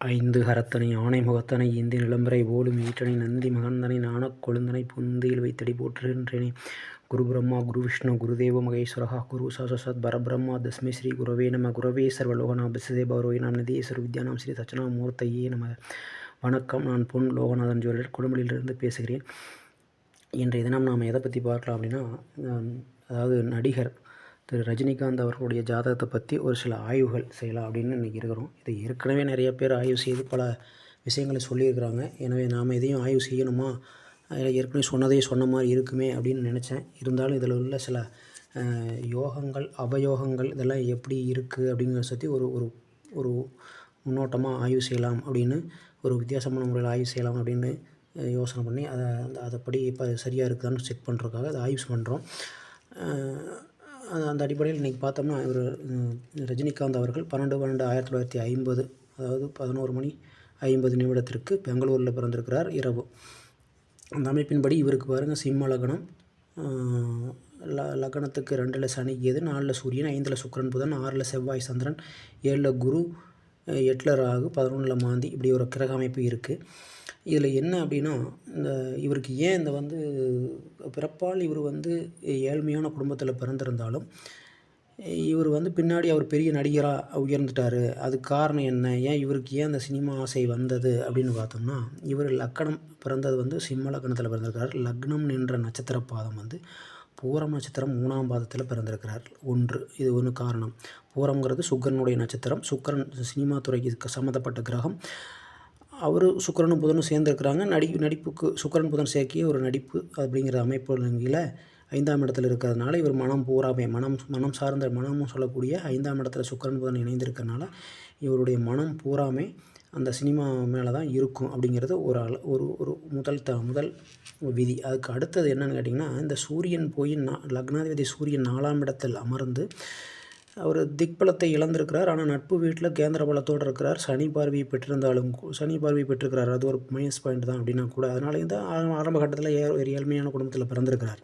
ஐந்து ஹரத்தனை ஆணை முகத்தனை இந்தி நிலம்பரை ஓடும் ஈற்றனை நந்தி மகந்தனை நாணக் கொழுந்தனை புந்தியில் வைத்தடி போற்றுகின்றேனே. குரு பிரம்மா குரு விஷ்ணு குருதேவ மகேஸ்வரகா குரு சாசசத் பரபிரம்மா தஸ்மை ஸ்ரீ குரவே நம. குரவே சர்வலோகநாம் பிசதேபரோய் நாம். நிதீஸ்வர வித்யானாம் ஸ்ரீ தட்சணாமூர்த்தையே நம. வணக்கம் நான் பொன் லோகநாதன் ஜுவல்லர் குடும்பலிலிருந்து பேசுகிறேன். இன்றைய தினம் நாம் எதை பற்றி பார்க்கலாம் அப்படின்னா அதாவது நடிகர் திரு ரஜினிகாந்த் அவர்களுடைய ஜாதகத்தை பற்றி ஒரு சில ஆய்வுகள் செய்யலாம் அப்படின்னு இன்றைக்கி இருக்கிறோம். இதை ஏற்கனவே நிறைய பேர் ஆய்வு செய்து பல விஷயங்களை சொல்லியிருக்கிறாங்க. எனவே நாம் இதையும் ஆய்வு செய்யணுமா? ஏற்கனவே சொன்னதே சொன்ன மாதிரி இருக்குமே அப்படின்னு நினச்சேன். இருந்தாலும் இதில் உள்ள சில யோகங்கள் அவயோகங்கள் இதெல்லாம் எப்படி இருக்குது அப்படிங்கிறத பற்றி ஒரு ஒரு ஒரு முன்னோட்டமாக ஆய்வு செய்யலாம் அப்படின்னு ஒரு வித்தியாசமான முறையில் ஆய்வு செய்யலாம் அப்படின்னு யோசனை பண்ணி அதை அதைப்படி இப்போ சரியாக இருக்குதான்னு செக் பண்ணுறதுக்காக அதை ஆய்வு பண்ணுறோம் அந்த அடிப்படையில் இன்றைக்கி பார்த்தோம்னா இவர் ரஜினிகாந்த் அவர்கள் பன்னெண்டு பன்னெண்டு ஆயிரத்தி தொள்ளாயிரத்தி ஐம்பது அதாவது பதினோரு மணி ஐம்பது நிமிடத்திற்கு பெங்களூரில் பிறந்திருக்கிறார் இரவு. அந்த அமைப்பின்படி இவருக்கு பாருங்கள் சிம்ம லக்னம். ல லக்னத்துக்கு ரெண்டில் சனி கேது நாலில் சூரியன் ஐந்தில் சுக்கரன் புதன் ஆறில் செவ்வாய் சந்திரன் ஏழில் குரு எட்டில் ராகு பதினொன்றில் மாந்தி இப்படி ஒரு கிரக அமைப்பு இருக்குது இதில் என்ன அப்படின்னா இந்த இவருக்கு ஏன் இந்த வந்து பிறப்பால் இவர் வந்து ஏழ்மையான குடும்பத்தில் பிறந்திருந்தாலும் இவர் வந்து பின்னாடி அவர் பெரிய நடிகராக உயர்ந்துட்டார். அதுக்கு காரணம் என்ன? ஏன் இவருக்கு ஏன் அந்த சினிமா ஆசை வந்தது அப்படின்னு பார்த்தோம்னா இவர் லக்கணம் பிறந்தது வந்து சிம்ம லக்கணத்தில் பிறந்திருக்கிறார். லக்னம் என்ற நட்சத்திர பாதம் வந்து பூரம் நட்சத்திரம் மூணாம் பாதத்தில் பிறந்திருக்கிறார். ஒன்று இது ஒன்று காரணம். பூரம்ங்கிறது சுக்கரனுடைய நட்சத்திரம். சுக்கரன் சினிமா துறைக்கு சம்மந்தப்பட்ட கிரகம். அவர் சுக்கரனும் புதனும் சேர்ந்துருக்கிறாங்க. நடி நடிப்புக்கு சுக்கரன் புதன் சேர்க்கிய ஒரு நடிப்பு அப்படிங்கிற அமைப்புகளில் ஐந்தாம் இடத்துல இருக்கிறதுனால இவர் மனம் பூராமே மனம் மனம் சார்ந்த மனமும் சொல்லக்கூடிய ஐந்தாம் இடத்துல சுக்கரன் புதன் இணைந்திருக்கிறனால இவருடைய மனம் பூராமே அந்த சினிமா மேலே தான் இருக்கும் அப்படிங்கிறது ஒரு ஒரு ஒரு முதல் த முதல் விதி. அதுக்கு அடுத்தது என்னென்னு கேட்டிங்கன்னா இந்த சூரியன் போய் நா லக்னாதிபதி சூரியன் நாலாம் இடத்தில் அமர்ந்து அவர் திக்பலத்தை இழந்திருக்கிறார். ஆனால் நட்பு வீட்டில் கேந்திர பலத்தோடு இருக்கிறார். சனி பார்வையை பெற்றிருந்தாலும் சனி பார்வை பெற்றிருக்கிறார். அது ஒரு மைனஸ் பாயிண்ட் தான் அப்படின்னா கூட. அதனால தான் ஆரம்ப கட்டத்தில் ஏ ஒரு ஏழ்மையான குடும்பத்தில் பிறந்திருக்கிறார்.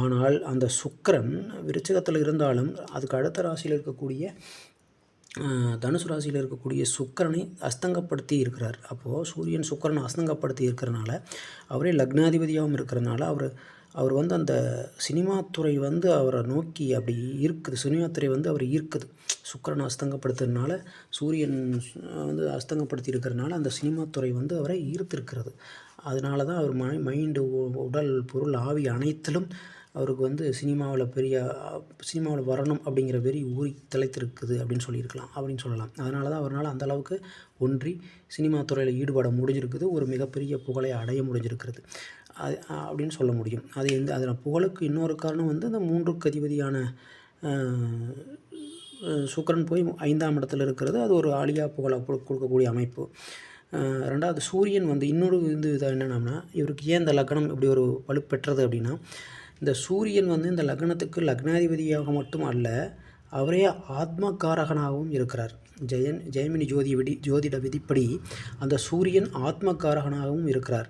ஆனால் அந்த சுக்கரன் விருச்சகத்தில் இருந்தாலும் அதுக்கு அடுத்த ராசியில் இருக்கக்கூடிய தனுசு ராசியில் இருக்கக்கூடிய சுக்கரனை அஸ்தங்கப்படுத்தி இருக்கிறார். அப்போது சூரியன் சுக்கரனை அஸ்தங்கப்படுத்தி இருக்கிறனால அவரே லக்னாதிபதியாகவும் இருக்கிறனால அவர் அவர் வந்து அந்த சினிமா துறை வந்து அவரை நோக்கி அப்படி இருக்குது. சினிமா துறை வந்து அவர் ஈர்க்குது. சுக்கரன் அஸ்தங்கப்படுத்துறதுனால சூரியன் வந்து அஸ்தங்கப்படுத்தியிருக்கிறதுனால அந்த சினிமா துறை வந்து அவரை ஈர்த்திருக்கிறது. அதனால தான் அவர் மை மைண்டு உடல் பொருள் ஆவி அனைத்திலும் அவருக்கு வந்து சினிமாவில் பெரிய சினிமாவில் வரணும் அப்படிங்கிற வெறி ஊறி தலைத்திருக்குது அப்படின்னு சொல்லியிருக்கலாம் அப்படின்னு சொல்லலாம். அதனால தான் அவரால் அந்தளவுக்கு ஒன்றி சினிமா துறையில் ஈடுபட முடிஞ்சிருக்குது. ஒரு மிகப்பெரிய புகழை அடைய முடிஞ்சிருக்கிறது. அது அப்படின்னு சொல்ல முடியும். அது எந்த அதில் புகழுக்கு இன்னொரு காரணம் வந்து அந்த மூன்றுக்கு அதிபதியான சுக்கரன் போய் ஐந்தாம் இடத்துல இருக்கிறது. அது ஒரு ஆலியா புகழை கொடுக்கக்கூடிய அமைப்பு. ரெண்டாவது சூரியன் வந்து இன்னொரு இது இதாக என்னென்னா இவருக்கு ஏன் இந்த லக்னம் இப்படி ஒரு வலுப்பெற்றது அப்படின்னா இந்த சூரியன் வந்து இந்த லக்னத்துக்கு லக்னாதிபதியாக மட்டும் அல்ல அவரே ஆத்மகாரகனாகவும் இருக்கிறார். ஜெயன் ஜெயமினி ஜோதி விடி ஜோதிட விதிப்படி அந்த சூரியன் ஆத்மகாரகனாகவும் இருக்கிறார்.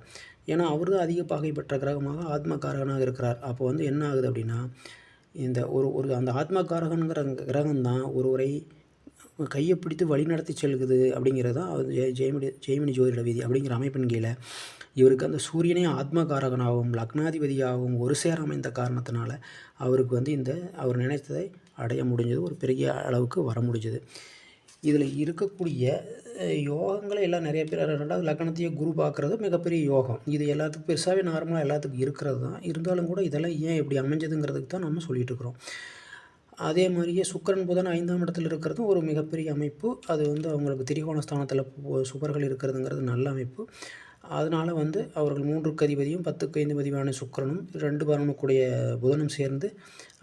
ஏன்னா அவர் தான் அதிக பாகை பெற்ற கிரகமாக ஆத்மகாரகனாக இருக்கிறார். அப்போ வந்து என்ன ஆகுது அப்படின்னா இந்த ஒரு ஒரு அந்த ஆத்மகாரகனுங்கிற கிரகம் தான் ஒருவரை கையை பிடித்து வழி நடத்தி செல்குது அப்படிங்கிறது தான் ஜெயமினி ஜெயமினி ஜோதிட விதி அப்படிங்கிற அமைப்பின் கீழே இவருக்கு அந்த சூரியனே ஆத்மகாரகனாகவும் லக்னாதிபதியாகவும் ஒரு சேர அமைந்த காரணத்தினால அவருக்கு வந்து இந்த அவர் நினைத்ததை அடைய முடிஞ்சது. ஒரு பெரிய அளவுக்கு வர முடிஞ்சது. இதில் இருக்கக்கூடிய யோகங்களை எல்லாம் நிறைய பேர் ரெண்டாவது லக்கணத்தையே குரு பார்க்குறது மிகப்பெரிய யோகம். இது எல்லாத்துக்கும் பெருசாகவே நார்மலாக எல்லாத்துக்கும் இருக்கிறது தான். இருந்தாலும் கூட இதெல்லாம் ஏன் எப்படி அமைஞ்சதுங்கிறதுக்கு தான் நம்ம சொல்லிகிட்டு இருக்கிறோம். அதே மாதிரியே சுக்கரன் புதன் ஐந்தாம் இடத்துல இருக்கிறதும் ஒரு மிகப்பெரிய அமைப்பு. அது வந்து அவங்களுக்கு திரிகோண ஸ்தானத்தில் சுபர்கள் இருக்கிறதுங்கிறது நல்ல அமைப்பு. அதனால் வந்து அவர்கள் மூன்றுக்கு அதிபதியும் பத்துக்கு ஐந்து பதிவான சுக்கரனும் ரெண்டு பரணக்கூடிய புதனும் சேர்ந்து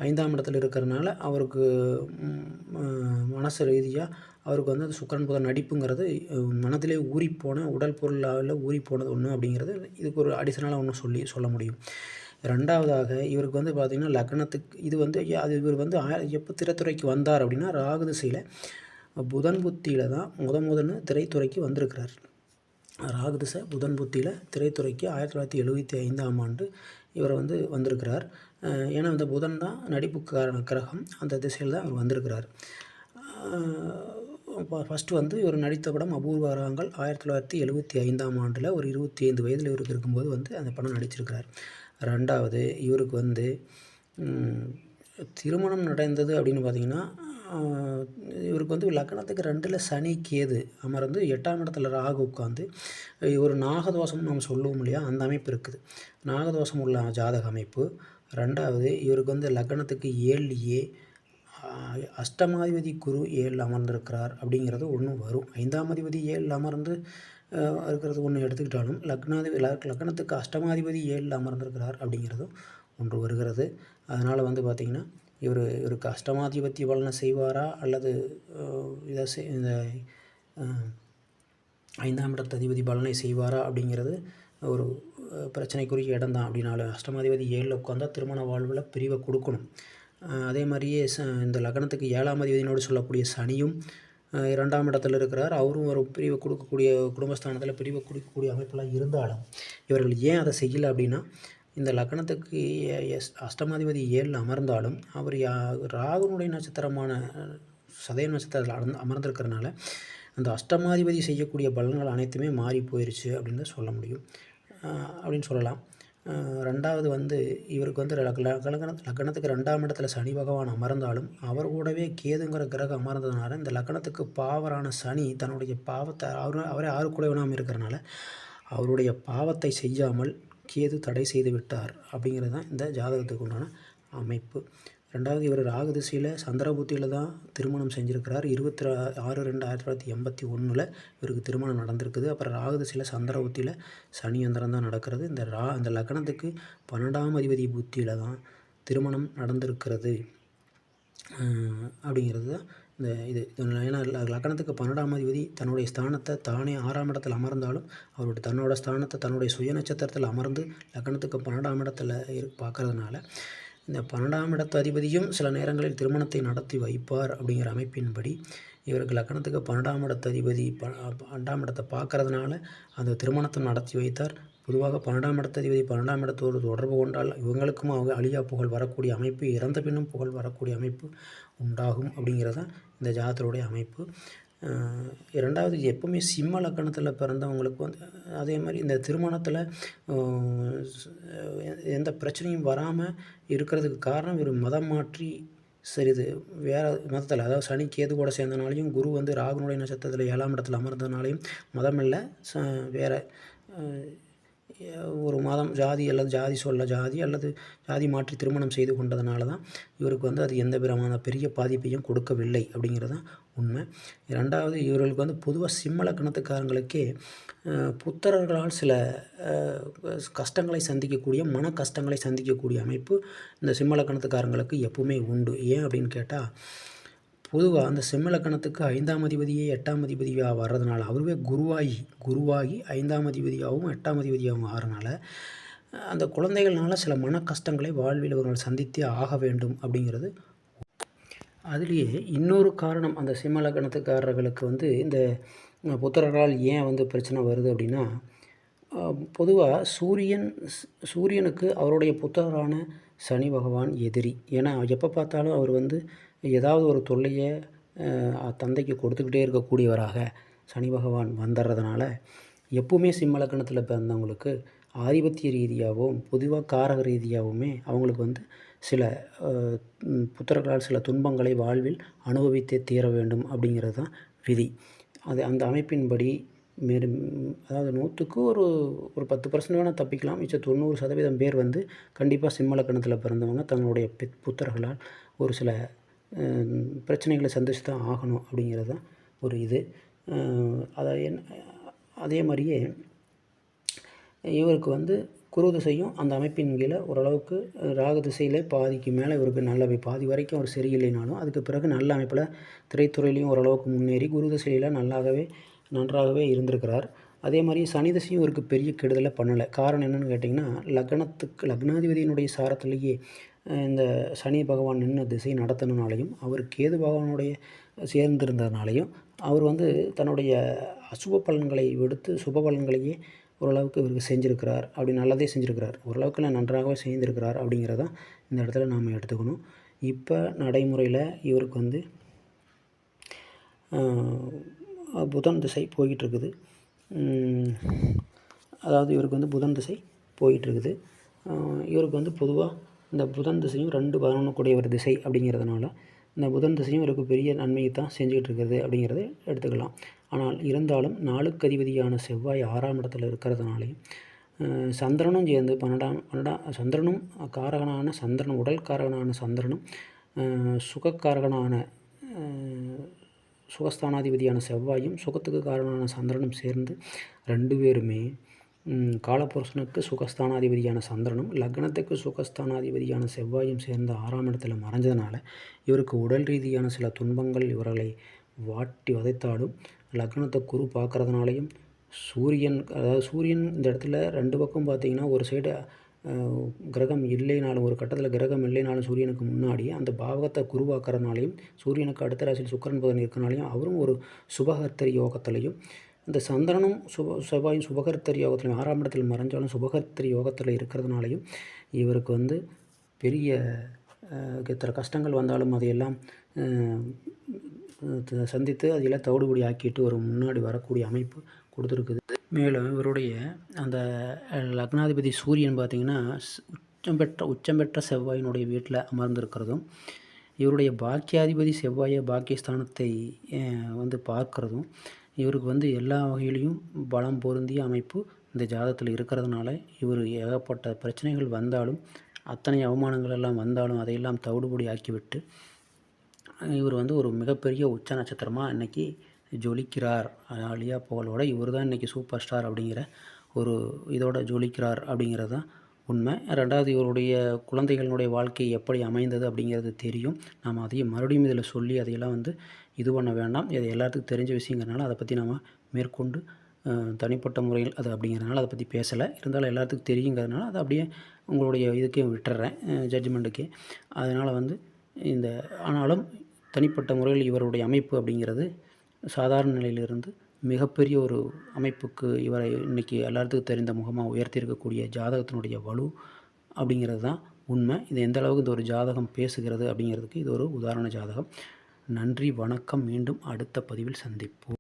ஐந்தாம் இடத்துல இருக்கிறதுனால அவருக்கு மனசு ரீதியாக அவருக்கு வந்து அந்த சுக்கரன் புதன் நடிப்புங்கிறது மனதிலே ஊறிப்போன உடல் பொருளால் ஊறிப்போனது ஒன்று அப்படிங்கிறது இதுக்கு ஒரு அடிஷனலாக ஒன்று சொல்லி சொல்ல முடியும். ரெண்டாவதாக இவருக்கு வந்து பார்த்திங்கன்னா லக்னத்துக்கு இது வந்து அது இவர் வந்து எப்போ திரைத்துறைக்கு வந்தார் அப்படின்னா ராகு திசையில் புதன் புத்தியில் தான் முத முதன்னு திரைத்துறைக்கு வந்திருக்கிறார். ராகு திசை புதன் புத்தியில் திரைத்துறைக்கு ஆயிரத்தி தொள்ளாயிரத்தி எழுபத்தி ஐந்தாம் ஆண்டு இவர் வந்து வந்திருக்கிறார். ஏன்னா இந்த புதன் தான் நடிப்பு கிரகம் அந்த திசையில் தான் அவர் வந்திருக்கிறார். இப்போ ஃபஸ்ட்டு வந்து இவர் நடித்த படம் அபூர்வ ராகங்கள் ஆயிரத்தி தொள்ளாயிரத்தி எழுபத்தி ஐந்தாம் ஆண்டில் ஒரு இருபத்தி ஐந்து வயதில் இவருக்கு இருக்கும்போது வந்து அந்த படம் நடிச்சிருக்கிறார். ரெண்டாவது இவருக்கு வந்து திருமணம் நடந்தது அப்படின்னு பார்த்தீங்கன்னா இவருக்கு வந்து லக்னத்துக்கு ரெண்டில் சனி கேது அமர்ந்து எட்டாம் இடத்துல ராகு உட்காந்து ஒரு நாகதோஷம்னு நம்ம சொல்லுவோம் இல்லையா அந்த அமைப்பு இருக்குது. நாகதோஷம் உள்ள ஜாதக அமைப்பு. ரெண்டாவது இவருக்கு வந்து லக்னத்துக்கு ஏழு ஏ அஷ்டமாதிபதி குரு ஏழில் அமர்ந்திருக்கிறார் அப்படிங்கிறது ஒன்று வரும். ஐந்தாம் அதிபதி ஏழில் அமர்ந்து இருக்கிறது ஒன்று எடுத்துக்கிட்டாலும் லக்னாதிபதி லக்னத்துக்கு அஷ்டமாதிபதி ஏழில் அமர்ந்திருக்கிறார் அப்படிங்கிறதும் ஒன்று வருகிறது. அதனால் வந்து பார்த்திங்கன்னா இவர் இவருக்கு அஷ்டமாதிபத்திய பலனை செய்வாரா அல்லது இதை செய் இந்த ஐந்தாம் இடத்து அதிபதி பலனை செய்வாரா அப்படிங்கிறது ஒரு பிரச்சனைக்குரிய இடம் தான். அப்படின்னாலும் அஷ்டமாதிபதி ஏழில் உட்காந்தா திருமண வாழ்வில் பிரிவை கொடுக்கணும். அதே மாதிரியே ச இந்த லக்னத்துக்கு ஏழாம் அதிபதினோடு சொல்லக்கூடிய சனியும் இரண்டாம் இடத்தில் இருக்கிறார். அவரும் ஒரு பிரிவை கொடுக்கக்கூடிய குடும்பஸ்தானத்தில் பிரிவை கொடுக்கக்கூடிய அமைப்பெல்லாம் இருந்தாலும் இவர்கள் ஏன் அதை செய்யலை அப்படின்னா இந்த லக்னத்துக்கு எஸ் அஷ்டமாதிபதி ஏழில் அமர்ந்தாலும் அவர் யா ராகுனுடைய நட்சத்திரமான சதய நட்சத்திரத்தில் அமர்ந்து அமர்ந்திருக்கிறனால அந்த அஷ்டமாதிபதி செய்யக்கூடிய பலன்கள் அனைத்துமே மாறி போயிருச்சு அப்படின்னு தான் சொல்ல முடியும். அப்படின்னு சொல்லலாம். ரெண்டாவது வந்து இவருக்கு வந்து லக்ன லக்னத்துக்கு ரெண்டாம் இடத்துல சனி பகவான் அமர்ந்தாலும் அவர் கூடவே கேதுங்கிற கிரகம் அமர்ந்ததுனால இந்த லக்னத்துக்கு பாவரான சனி தன்னுடைய பாவத்தை அவர் அவரே ஆறு குடைவனாமல் இருக்கிறனால அவருடைய பாவத்தை செய்யாமல் கேது தடை செய்து விட்டார் அப்படிங்கிறது தான் இந்த ஜாதகத்துக்கு உண்டான அமைப்பு. ரெண்டாவது இவர் ராகு திசையில் சந்திரபுத்தியில் தான் திருமணம் செஞ்சுருக்கிறார். இருபத்தி ஆறு ரெண்டு ஆயிரத்தி தொள்ளாயிரத்தி எண்பத்தி ஒன்றில் இவருக்கு திருமணம் நடந்திருக்குது. அப்புறம் ராகு திசையில் சந்திரபுத்தியில் சனி யந்திரம் தான் நடக்கிறது. இந்த ரா இந்த லக்னத்துக்கு பன்னெண்டாம் அதிபதி புத்தியில் தான் திருமணம் நடந்திருக்கிறது. அப்படிங்கிறது தான் இந்த இது. ஏன்னா லக்கணத்துக்கு லக்னத்துக்கு பன்னெண்டாம் அதிபதி தன்னுடைய ஸ்தானத்தை தானே ஆறாம் இடத்தில் அமர்ந்தாலும் அவருடைய தன்னோட ஸ்தானத்தை தன்னுடைய சுய நட்சத்திரத்தில் அமர்ந்து லக்னத்துக்கு பன்னெண்டாம் இடத்துல இரு பார்க்கறதுனால இந்த பன்னெண்டாம் இடத்து அதிபதியும் சில நேரங்களில் திருமணத்தை நடத்தி வைப்பார் அப்படிங்கிற அமைப்பின்படி இவருக்கு லக்கணத்துக்கு பன்னெண்டாம் இடத்து அதிபதி ப பன்னெண்டாம் இடத்தை பார்க்கறதுனால அந்த திருமணத்தை நடத்தி வைத்தார். பொதுவாக பன்னெண்டாம் இடத்து அதிபதி பன்னெண்டாம் இடத்தோடு தொடர்பு கொண்டால் இவங்களுக்கும் அவங்க அழியா புகழ் வரக்கூடிய அமைப்பு இறந்த பின்னும் புகழ் வரக்கூடிய அமைப்பு உண்டாகும் அப்படிங்கிறது தான் இந்த ஜாதகத்துடைய அமைப்பு. இரண்டாவது எப்போவுமே சிம்ம லக்கணத்தில் பிறந்தவங்களுக்கு வந்து அதே மாதிரி இந்த திருமணத்தில் எந்த பிரச்சனையும் வராமல் இருக்கிறதுக்கு காரணம் இவர் மதம் மாற்றி சரிது வேறு மதத்தில் அதாவது சனி கேது கூட சேர்ந்தனாலையும் குரு வந்து ராகுனுடைய நட்சத்திரத்தில் ஏழாம் இடத்துல அமர்ந்ததுனாலையும் மதம் இல்லை ச வேறு ஒரு மாதம் ஜாதி அல்லது ஜாதி சொல்ல ஜாதி அல்லது ஜாதி மாற்றி திருமணம் செய்து கொண்டதுனால தான் இவருக்கு வந்து அது எந்த விதமான பெரிய பாதிப்பையும் கொடுக்கவில்லை அப்படிங்கிறது தான் உண்மை. ரெண்டாவது இவர்களுக்கு வந்து பொதுவாக சிம்ம லக்கணத்துக்காரங்களுக்கே புத்தர்களால் சில கஷ்டங்களை சந்திக்கக்கூடிய மன கஷ்டங்களை சந்திக்கக்கூடிய அமைப்பு இந்த சிம்ம லக்கணத்துக்காரங்களுக்கு எப்பவுமே உண்டு. ஏன் அப்படின்னு கேட்டால் பொதுவாக அந்த செம்மிலக்கணத்துக்கு ஐந்தாம் அதிபதியே எட்டாம் அதிபதியாக வர்றதுனால அவருவே குருவாகி குருவாகி ஐந்தாம் அதிபதியாகவும் எட்டாம் அதிபதியாகவும் ஆகிறனால அந்த குழந்தைகள்னால சில மன கஷ்டங்களை வாழ்வில் அவர்கள் சந்தித்தே ஆக வேண்டும் அப்படிங்கிறது. அதுலேயே இன்னொரு காரணம் அந்த சிம்மலக்கணத்துக்காரர்களுக்கு வந்து இந்த அஹ், புத்திரர்களால் ஏன் வந்து பிரச்சனை வருது அப்படின்னா பொதுவாக சூரியன் சூரியனுக்கு அவருடைய புத்திரரான சனி பகவான் எதிரி. ஏன்னா எப்போ பார்த்தாலும் அவர் வந்து ஏதாவது ஒரு தொல்லையை தந்தைக்கு கொடுத்துக்கிட்டே இருக்கக்கூடியவராக சனி பகவான் வந்துடுறதுனால எப்பவுமே சிம்மலக்கணத்தில் பிறந்தவங்களுக்கு ஆதிபத்திய ரீதியாகவும் பொதுவாக காரக ரீதியாகவுமே அவங்களுக்கு வந்து சில புத்தர்களால் புத்திரர்களால் சில துன்பங்களை வாழ்வில் அனுபவித்தே தீர வேண்டும் அப்படிங்கிறது தான் விதி. அது அந்த அமைப்பின்படி மேலும் அதாவது நூற்றுக்கு ஒரு ஒரு பத்து பர்சன்ட் வேணால் தப்பிக்கலாம். மிச்சம் தொண்ணூறு சதவீதம் பேர் வந்து கண்டிப்பாக சிம்மலக்கணத்தில் பிறந்தவங்க தங்களுடைய பித் புத்தர்களால் ஒரு சில பிரச்சனைகளை சந்திச்சு தான் ஆகணும் அப்படிங்கிறது தான் ஒரு இது. அதை அதே மாதிரியே இவருக்கு வந்து குரு திசையும் அந்த அமைப்பின் கீழே ஓரளவுக்கு ராக திசையிலே பாதிக்கு மேலே இவருக்கு நல்ல பாதி வரைக்கும் அவர் சரியில்லைனாலும் அதுக்கு பிறகு நல்ல அமைப்பில் திரைத்துறையிலையும் ஓரளவுக்கு முன்னேறி குரு திசையில் நல்லாகவே நன்றாகவே இருந்திருக்கிறார். அதே மாதிரி சனி திசையும் இவருக்கு பெரிய கெடுதலை பண்ணலை. காரணம் என்னென்னு கேட்டிங்கன்னா லக்னத்துக்கு லக்னாதிபதியினுடைய சாரத்திலேயே இந்த சனி பகவான் நின்று திசை நடத்தினாலையும் அவர் கேது பகவானுடைய சேர்ந்திருந்ததுனாலையும் அவர் வந்து தன்னுடைய அசுப பலன்களை விடுத்து சுப பலன்களையே ஓரளவுக்கு இவருக்கு செஞ்சுருக்கிறார். அப்படி நல்லதே செஞ்சுருக்கிறார். ஓரளவுக்கு இல்லை நன்றாகவே செய்திருக்கிறார் அப்படிங்கிறதான் இந்த இடத்துல நாம் எடுத்துக்கணும். இப்போ நடைமுறையில் இவருக்கு வந்து புதன் திசை போய்கிட்டு இருக்குது அதாவது இவருக்கு வந்து புதன் திசை போயிட்டுருக்குது. இவருக்கு வந்து பொதுவாக இந்த புதன் திசையும் ரெண்டு பதினொன்று கூடிய ஒரு திசை அப்படிங்கிறதுனால இந்த புதன் திசையும் இவருக்கு பெரிய நன்மையை தான் செஞ்சுக்கிட்டு இருக்கிறது அப்படிங்கிறத எடுத்துக்கலாம். ஆனால் இருந்தாலும் நாளுக்கு அதிபதியான செவ்வாய் ஆறாம் இடத்துல இருக்கிறதுனாலையும் சந்திரனும் சேர்ந்து பன்னெண்டாம் பன்னெண்டாம் சந்திரனும் காரகனான சந்திரன் உடல் காரகனான சந்திரனும் சுகக்காரகனான சுகஸ்தானாதிபதியான செவ்வாயும் சுகத்துக்கு காரணமான சந்திரனும் சேர்ந்து ரெண்டு பேருமே காலபுருஷனுக்கு சுகஸ்தானாதிபதியான சந்திரனும் லக்னத்துக்கு சுகஸ்தானாதிபதியான செவ்வாயும் சேர்ந்த ஆறாம் இடத்துல மறைஞ்சதுனால இவருக்கு உடல் ரீதியான சில துன்பங்கள் இவர்களை வாட்டி வதைத்தாலும் லக்னத்தை குரு பார்க்குறதுனாலையும் சூரியன் அதாவது சூரியன் இந்த இடத்துல ரெண்டு பக்கம் பார்த்தீங்கன்னா ஒரு சைடு கிரகம் இல்லைனாலும் ஒரு கட்டத்தில் கிரகம் இல்லைனாலும் சூரியனுக்கு முன்னாடி அந்த பாவகத்தை குருவாக்குறதுனாலையும் சூரியனுக்கு அடுத்த ராசியில் சுக்கிரன் புதன் இருக்கனாலையும் அவரும் ஒரு சுபகர்த்தரி யோகத்திலையும் இந்த சந்திரனும் சுப செவ்வாயும் சுபகர்த்தரி யோகத்திலையும் ஆறாம் இடத்தில் மறைஞ்சாலும் சுபகர்த்தரி யோகத்தில் இருக்கிறதுனாலையும் இவருக்கு வந்து பெரிய எத்தனை கஷ்டங்கள் வந்தாலும் அதையெல்லாம் சந்தித்து அதையெல்லாம் தவிடுபடி ஆக்கிட்டு ஒரு முன்னாடி வரக்கூடிய அமைப்பு கொடுத்துருக்குது. மேலும் இவருடைய அந்த லக்னாதிபதி சூரியன் பார்த்திங்கன்னா உச்சம் பெற்ற உச்சம் பெற்ற செவ்வாயினுடைய வீட்டில் அமர்ந்திருக்கிறதும் இவருடைய பாக்கியாதிபதி செவ்வாயை பாக்கியஸ்தானத்தை வந்து பார்க்கறதும் இவருக்கு வந்து எல்லா வகையிலையும் பலம் பொருந்திய அமைப்பு இந்த ஜாதகத்தில் இருக்கிறதுனால இவர் ஏகப்பட்ட பிரச்சனைகள் வந்தாலும் அத்தனை அவமானங்கள் எல்லாம் வந்தாலும் அதையெல்லாம் தவிடுபடி ஆக்கிவிட்டு இவர் வந்து ஒரு மிகப்பெரிய உச்ச நட்சத்திரமாக இன்னைக்கு ஜொலிக்கிறார். அழியா புகழோட இவர் தான் இன்றைக்கி சூப்பர் ஸ்டார் அப்படிங்கிற ஒரு இதோட ஜொலிக்கிறார் அப்படிங்கிறது தான் உண்மை. ரெண்டாவது இவருடைய குழந்தைகளுடைய வாழ்க்கை எப்படி அமைந்தது அப்படிங்கிறது தெரியும். நாம் அதையும் மறுபடியும் இதில் சொல்லி அதையெல்லாம் வந்து இது பண்ண வேண்டாம். இது எல்லாத்துக்கும் தெரிஞ்ச விஷயங்கிறனால அதை பற்றி நம்ம மேற்கொண்டு தனிப்பட்ட முறையில் அது அப்படிங்கிறதுனால அதை பற்றி பேசலை. இருந்தாலும் எல்லாத்துக்கும் தெரியுங்கிறதுனால அதை அப்படியே உங்களுடைய இதுக்கே விட்டுறேன் ஜட்ஜ்மெண்ட்டுக்கே அதனால் வந்து இந்த ஆனாலும் தனிப்பட்ட முறையில் இவருடைய அமைப்பு அப்படிங்கிறது சாதாரண நிலையிலிருந்து மிகப்பெரிய ஒரு அமைப்புக்கு இவரை இன்னைக்கு எல்லாத்துக்கும் தெரிந்த முகமாக உயர்த்தியிருக்கக்கூடிய ஜாதகத்தினுடைய வலு அப்படிங்கிறது தான் உண்மை. இது எந்த அளவுக்கு இந்த ஒரு ஜாதகம் பேசுகிறது அப்படிங்கிறதுக்கு இது ஒரு உதாரண ஜாதகம். நன்றி வணக்கம். மீண்டும் அடுத்த பதிவில் சந்திப்போம்.